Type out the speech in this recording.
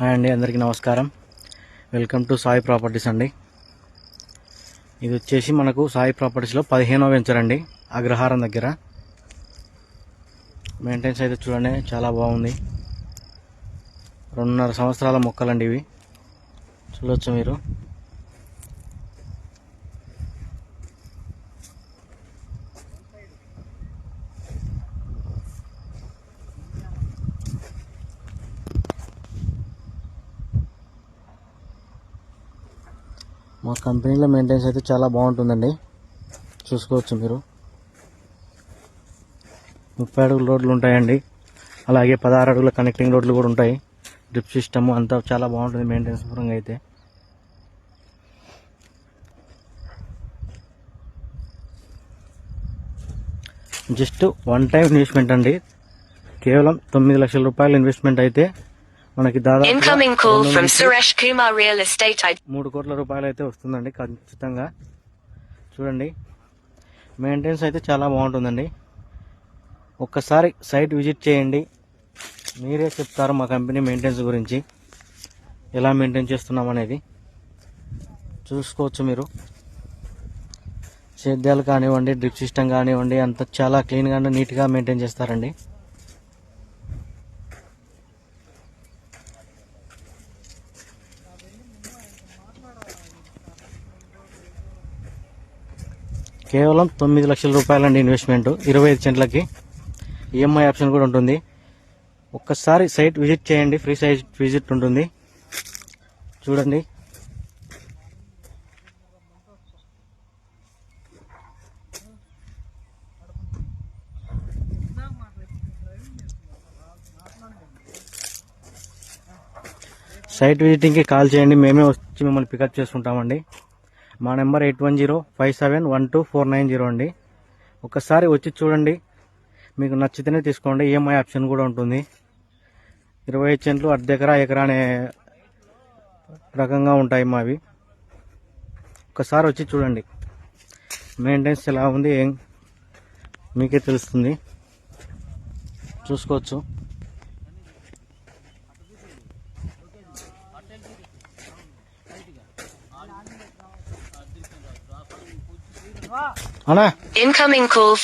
Hi అండి అందరికీ నమస్కారం. వెల్కమ్ టు సాయి ప్రాపర్టీస్ అండి. ఇది వచ్చేసి మనకు సాయి ప్రాపర్టీస్లో పదిహేనో వెంచర్ అండి అగ్రహారం దగ్గర. మెయింటెనెన్స్ అయితే చూడండి చాలా బాగుంది. రెండున్నర సంవత్సరాల మొక్కలండి ఇవి. చూడవచ్చు మీరు. మా కంపెనీలో మెయింటెనెన్స్ అయితే చాలా బాగుంటుందండి. చూసుకోవచ్చు మీరు. ముప్పై అడుగుల రోడ్లు ఉంటాయండి. అలాగే పదహారు అడుగుల కనెక్టింగ్ రోడ్లు కూడా ఉంటాయి. డ్రిప్ సిస్టమ్ అంతా చాలా బాగుంటుంది మెయింటెనెన్స్ పరంగా అయితే. జస్ట్ వన్ టైం ఇన్వెస్ట్మెంట్ అండి. కేవలం తొమ్మిది లక్షల రూపాయల ఇన్వెస్ట్మెంట్ అయితే మనకి దాదాపు మూడు కోట్ల రూపాయలు అయితే వస్తుందండి ఖచ్చితంగా. చూడండి. మెయింటెనెన్స్ అయితే చాలా బాగుంటుందండి. ఒక్కసారి సైట్ విజిట్ చేయండి. మీరే చెప్తారు మా కంపెనీ మెయింటెనెన్స్ గురించి. ఎలా మెయింటైన్ చేస్తున్నాం అనేది. చూసుకోవచ్చు మీరు. సేద్యాలు కానివ్వండి డ్రిప్ సిస్టమ్ కానివ్వండి అంత చాలా క్లీన్గా నీట్గా మెయింటైన్ చేస్తారండి. కేవలం తొమ్మిది లక్షల రూపాయలండి ఇన్వెస్ట్మెంట్ ఇరవై ఐదు సెంట్లకి ఈఎంఐ ఆప్షన్ కూడా ఉంటుంది. ఒక్కసారి సైట్ విజిట్ చేయండి. ఫ్రీ సైట్ విజిట్ ఉంటుంది. చూడండి. సైట్ విజిటింగ్కి కాల్ చేయండి. మేమే వచ్చి మిమ్మల్ని పికప్ చేసుకుంటామండి. మా number eight one zero five seven one two four nine zero అండి. ఒకసారి వచ్చి చూడండి. మీకు నచ్చితేనే తీసుకోండి. ఈఎంఐ ఆప్షన్ కూడా ఉంటుంది. ఇరవై ఐదు సెంట్లు అర్ధ ఎకరా ఎకరా అనే రకంగా ఉంటాయి మావి. ఒకసారి వచ్చి చూడండి. మెయింటెనెన్స్ ఎలా ఉంది ఏం? మీకే తెలుస్తుంది. చూసుకోవచ్చు. Incoming call